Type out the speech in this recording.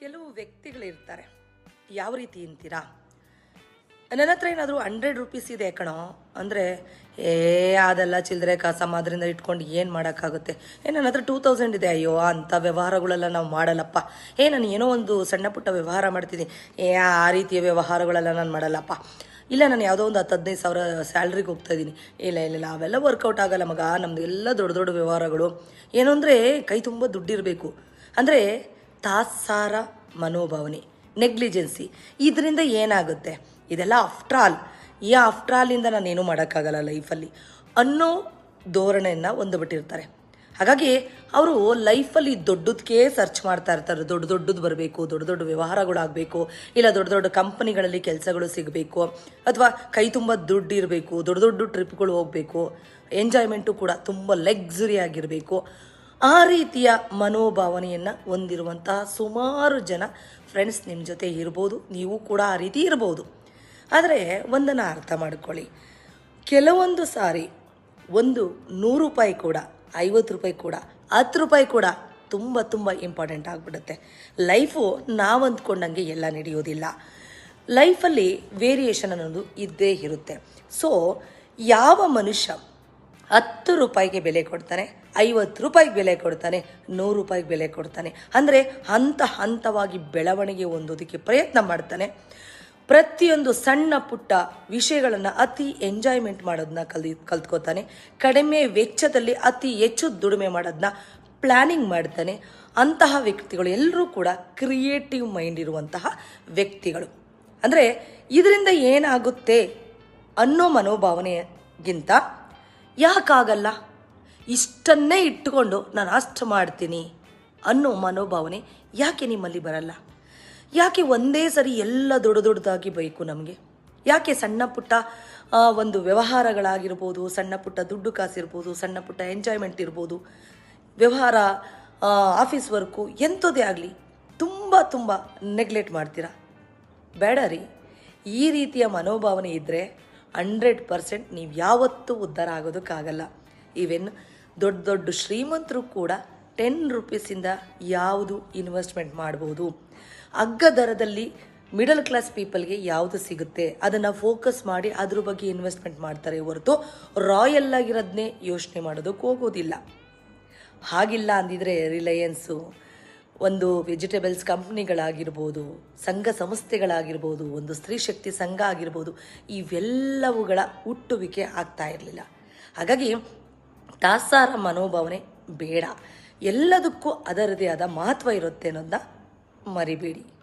ಕೆಲವು ವ್ಯಕ್ತಿಗಳಿರ್ತಾರೆ. ಯಾವ ರೀತಿ ಅಂತೀರಾ? ನನ್ನ ಹತ್ರ ಏನಾದರೂ ಹಂಡ್ರೆಡ್ ರುಪೀಸ್ ಇದೆ ಕಣೋ. ಅಂದರೆ, ಏ, ಅದೆಲ್ಲ ಚಿಲ್ಲರೆ ಕಾಸಮ್ಮ ಅದರಿಂದ ಇಟ್ಕೊಂಡು ಏನು ಮಾಡೋಕ್ಕಾಗುತ್ತೆ? ಏ, ನನ್ನ ಹತ್ರ ಟೂ ತೌಸಂಡ್ ಇದೆ. ಅಯ್ಯೋ ಅಂಥ ವ್ಯವಹಾರಗಳೆಲ್ಲ ನಾವು ಮಾಡಲ್ಲಪ್ಪ. ಏ, ನಾನು ಏನೋ ಒಂದು ಸಣ್ಣ ಪುಟ್ಟ ವ್ಯವಹಾರ ಮಾಡ್ತೀನಿ ಏ, ಆ ರೀತಿಯ ವ್ಯವಹಾರಗಳೆಲ್ಲ ನಾನು ಮಾಡಲ್ಲಪ್ಪ. ಇಲ್ಲ, ನಾನು ಯಾವುದೋ ಒಂದು ಹತ್ತು ಹದಿನೈದು ಸಾವಿರ ಸ್ಯಾಲ್ರಿಗೆ ಹೋಗ್ತಾ ಇದ್ದೀನಿ. ಇಲ್ಲ ಇಲ್ಲ, ಅವೆಲ್ಲ ವರ್ಕೌಟ್ ಆಗಲ್ಲ ಮಗ. ನಮ್ದು ಎಲ್ಲ ದೊಡ್ಡ ದೊಡ್ಡ ವ್ಯವಹಾರಗಳು. ಏನು ಅಂದರೆ ಕೈ ತುಂಬ ದುಡ್ಡಿರಬೇಕು. ಅಂದರೆ ತಾತ್ಸಾರ ಮನೋಭಾವನೆ, ನೆಗ್ಲಿಜೆನ್ಸಿ. ಇದರಿಂದ ಏನಾಗುತ್ತೆ? ಇದೆಲ್ಲ ಆಫ್ಟರ್ ಆಲ್ ಈ ಆಫ್ಟರ್ ಆಲಿಂದ ನಾನೇನು ಮಾಡೋಕ್ಕಾಗಲ್ಲ ಲೈಫಲ್ಲಿ ಅನ್ನೋ ಧೋರಣೆಯನ್ನು ಹೊಂದ್ಬಿಟ್ಟಿರ್ತಾರೆ. ಹಾಗಾಗಿ ಅವರು ಲೈಫಲ್ಲಿ ದೊಡ್ಡದಕ್ಕೆ ಸರ್ಚ್ ಮಾಡ್ತಾ ಇರ್ತಾರೆ. ದೊಡ್ಡ ದೊಡ್ಡದು ಬರಬೇಕು, ದೊಡ್ಡ ದೊಡ್ಡ ವ್ಯವಹಾರಗಳಾಗಬೇಕು, ಇಲ್ಲ ದೊಡ್ಡ ದೊಡ್ಡ ಕಂಪನಿಗಳಲ್ಲಿ ಕೆಲಸಗಳು ಸಿಗಬೇಕು, ಅಥವಾ ಕೈ ತುಂಬ ದುಡ್ಡು ಇರಬೇಕು ದೊಡ್ಡ ದೊಡ್ಡ ಟ್ರಿಪ್ಗಳು ಹೋಗಬೇಕು ಎಂಜಾಯ್ಮೆಂಟು ಕೂಡ ತುಂಬ ಲಗ್ಸುರಿ ಆಗಿರಬೇಕು. ಆ ರೀತಿಯ ಮನೋಭಾವನೆಯನ್ನು ಹೊಂದಿರುವಂತಹ ಸುಮಾರು ಜನ ಫ್ರೆಂಡ್ಸ್ ನಿಮ್ಮ ಜೊತೆ ಇರ್ಬೋದು, ನೀವು ಕೂಡ ಆ ರೀತಿ ಇರ್ಬೋದು. ಆದರೆ ಒಂದನ್ನು ಅರ್ಥ ಮಾಡ್ಕೊಳ್ಳಿ. ಕೆಲವೊಂದು ಸಾರಿ ಒಂದು ನೂರು ರೂಪಾಯಿ ಕೂಡ, ಐವತ್ತು ರೂಪಾಯಿ ಕೂಡ, ಹತ್ತು ರೂಪಾಯಿ ಕೂಡ ತುಂಬ ತುಂಬ ಇಂಪಾರ್ಟೆಂಟ್ ಆಗಿಬಿಡುತ್ತೆ. ಲೈಫು ನಾವು ಅಂದ್ಕೊಂಡಂಗೆ ಎಲ್ಲ ನಡೆಯೋದಿಲ್ಲ. ಲೈಫಲ್ಲಿ ವೇರಿಯೇಷನ್ ಅನ್ನೋದು ಇದ್ದೇ ಇರುತ್ತೆ. ಸೊ ಯಾವ ಮನುಷ್ಯ ಹತ್ತು ರೂಪಾಯಿಗೆ ಬೆಲೆ ಕೊಡ್ತಾನೆ, ಐವತ್ತು ರೂಪಾಯಿಗೆ ಬೆಲೆ ಕೊಡ್ತಾನೆ, ನೂರು ರೂಪಾಯಿಗೆ ಬೆಲೆ ಕೊಡ್ತಾನೆ. ಅಂದರೆ ಹಂತ ಹಂತವಾಗಿ ಬೆಳವಣಿಗೆ ಹೊಂದೋದಕ್ಕೆ ಪ್ರಯತ್ನ ಮಾಡ್ತಾನೆ. ಪ್ರತಿಯೊಂದು ಸಣ್ಣ ಪುಟ್ಟ ವಿಷಯಗಳನ್ನು ಅತಿ ಎಂಜಾಯ್ಮೆಂಟ್ ಮಾಡೋದನ್ನ ಕಲಿ ಕಲ್ತ್ಕೋತಾನೆ. ಕಡಿಮೆ ವೆಚ್ಚದಲ್ಲಿ ಅತಿ ಹೆಚ್ಚು ದುಡಿಮೆ ಮಾಡೋದನ್ನ ಪ್ಲ್ಯಾನಿಂಗ್ ಮಾಡ್ತಾನೆ. ಅಂತಹ ವ್ಯಕ್ತಿಗಳು ಎಲ್ಲರೂ ಕೂಡ ಕ್ರಿಯೇಟಿವ್ ಮೈಂಡ್ ಇರುವಂತಹ ವ್ಯಕ್ತಿಗಳು. ಅಂದರೆ ಇದರಿಂದ ಏನಾಗುತ್ತೆ ಅನ್ನೋ ಮನೋಭಾವನೆಗಿಂತ ಯಾಕಾಗಲ್ಲ? ಇಷ್ಟನ್ನೇ ಇಟ್ಟುಕೊಂಡು ನಾನು ಅಷ್ಟು ಮಾಡ್ತೀನಿ ಅನ್ನೋ ಮನೋಭಾವನೆ ಯಾಕೆ ನಿಮ್ಮಲ್ಲಿ ಬರಲ್ಲ? ಯಾಕೆ ಒಂದೇ ಸರಿ ಎಲ್ಲ ದೊಡ್ಡ ದೊಡ್ಡದಾಗಿ ಬೇಕು ನಮಗೆ? ಯಾಕೆ ಸಣ್ಣ ಪುಟ್ಟ ಒಂದು ವ್ಯವಹಾರಗಳಾಗಿರ್ಬೋದು, ಸಣ್ಣ ಪುಟ್ಟ ದುಡ್ಡು ಕಾಸಿರ್ಬೋದು, ಸಣ್ಣ ಪುಟ್ಟ ಎಂಜಾಯ್ಮೆಂಟ್ ಇರ್ಬೋದು, ವ್ಯವಹಾರ ಆಫೀಸ್ ವರ್ಕು ಎಂಥದೇ ಆಗಲಿ ತುಂಬ ತುಂಬ ನೆಗ್ಲೆಕ್ಟ್ ಮಾಡ್ತೀರಾ? ಬೇಡ ರೀ. ಈ ರೀತಿಯ ಮನೋಭಾವನೆ ಇದ್ದರೆ ಹಂಡ್ರೆಡ್ ಪರ್ಸೆಂಟ್ ನೀವು ಯಾವತ್ತೂ ಉದ್ಧಾರ ಆಗೋದಕ್ಕಾಗಲ್ಲ ಈವೆನ್ ದೊಡ್ಡ ದೊಡ್ಡ ಶ್ರೀಮಂತರು ಕೂಡ ಟೆನ್ ರುಪೀಸಿಂದ ಯಾವುದು ಇನ್ವೆಸ್ಟ್ಮೆಂಟ್ ಮಾಡ್ಬೋದು. ಅಗ್ಗ ದರದಲ್ಲಿ ಮಿಡಲ್ ಕ್ಲಾಸ್ ಪೀಪಲ್ಗೆ ಯಾವುದು ಸಿಗುತ್ತೆ? ಅದನ್ನು ಫೋಕಸ್ ಮಾಡಿ ಅದ್ರ ಬಗ್ಗೆ ಇನ್ವೆಸ್ಟ್ಮೆಂಟ್ ಮಾಡ್ತಾರೆ ಹೊರತು ರಾಯಲ್ ಆಗಿರೋದನ್ನೇ ಯೋಚನೆ ಮಾಡೋದಕ್ಕೆ ಹೋಗೋದಿಲ್ಲ. ಹಾಗಿಲ್ಲ ಅಂದಿದ್ರೆ ರಿಲಯನ್ಸು ಒಂದು ವೆಜಿಟೇಬಲ್ಸ್ ಕಂಪ್ನಿಗಳಾಗಿರ್ಬೋದು ಸಂಘ ಸಂಸ್ಥೆಗಳಾಗಿರ್ಬೋದು, ಒಂದು ಸ್ತ್ರೀ ಶಕ್ತಿ ಸಂಘ ಆಗಿರ್ಬೋದು, ಇವೆಲ್ಲವುಗಳ ಹುಟ್ಟುವಿಕೆ ಆಗ್ತಾ ಇರಲಿಲ್ಲ. ಹಾಗಾಗಿ ತಾಸಾರ ಮನೋಭಾವನೆ ಬೇಡ. ಎಲ್ಲದಕ್ಕೂ ಅದರದೇ ಆದ ಮಹತ್ವ ಇರುತ್ತೆ ಅನ್ನೋದನ್ನ ಮರಿಬೇಡಿ.